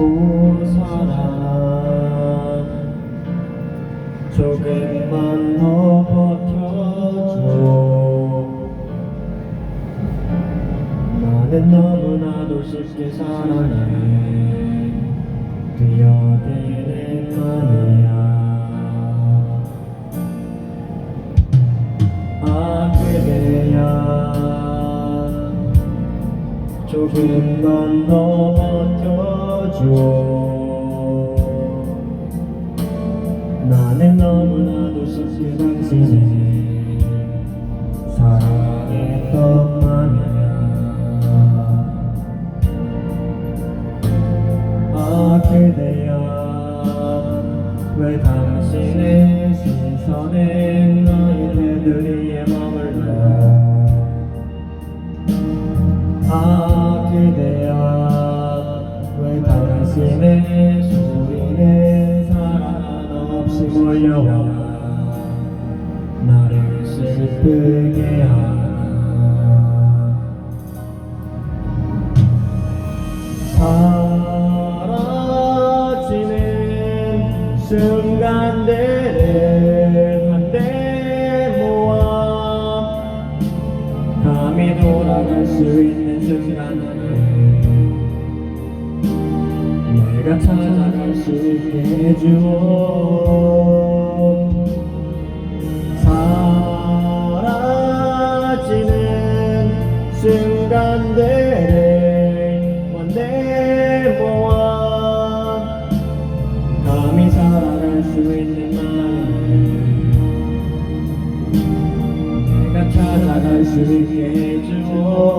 오 사랑 조금만 더 버텨줘. 나는 너무나도 쉽게 사랑해. 뛰어드는 맘이야 아 그대야. 조금만 더 버텨줘 나는 너무나도 쉽게 당신을 사랑했던 맘이야. 아 그대야 왜 당신의 시선에 너의 테두리 왜 당신의 소리에 사랑 없이 몰려와 나를 슬프게 하나 사라지는 순간들을 한데 모아 감이 돌아갈 수 있는 순간 내가 찾아갈 수 있게 해주오 사라지는 순간들을 원내 모아 감히 살아갈 수 있는 마음을 내가 찾아갈 수 있게 해주오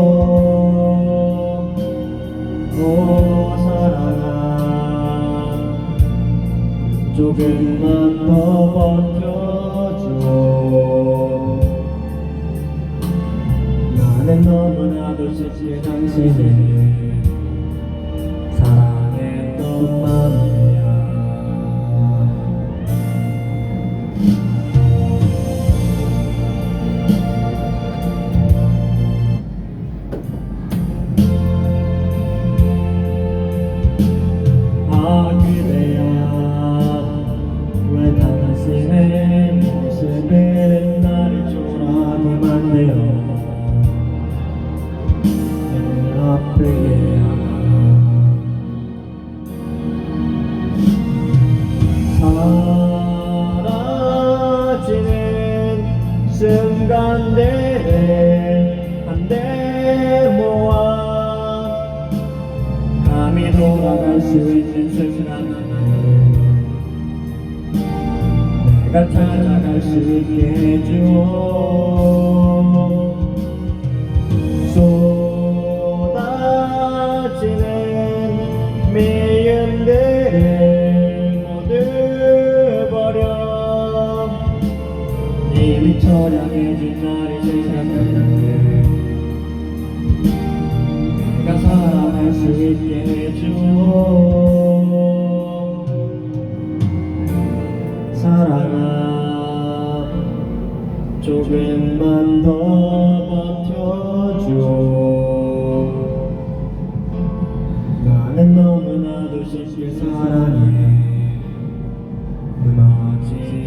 조금만 더 버텨줘. 나는 너무나도 쉽게 당신을 사랑했던 맘이 하나 사라지는 순간들을 한데 모아 감이 돌아갈 수 있는 순간을 내가 찾아갈 수 있게 해주오 미쳐 약해진 나를 생각하는데 내가 사랑할 수 있게 해줘 사랑아 조금만 더 버텨줘 나는 너무나도 쉽게 사랑해. 그 무너지지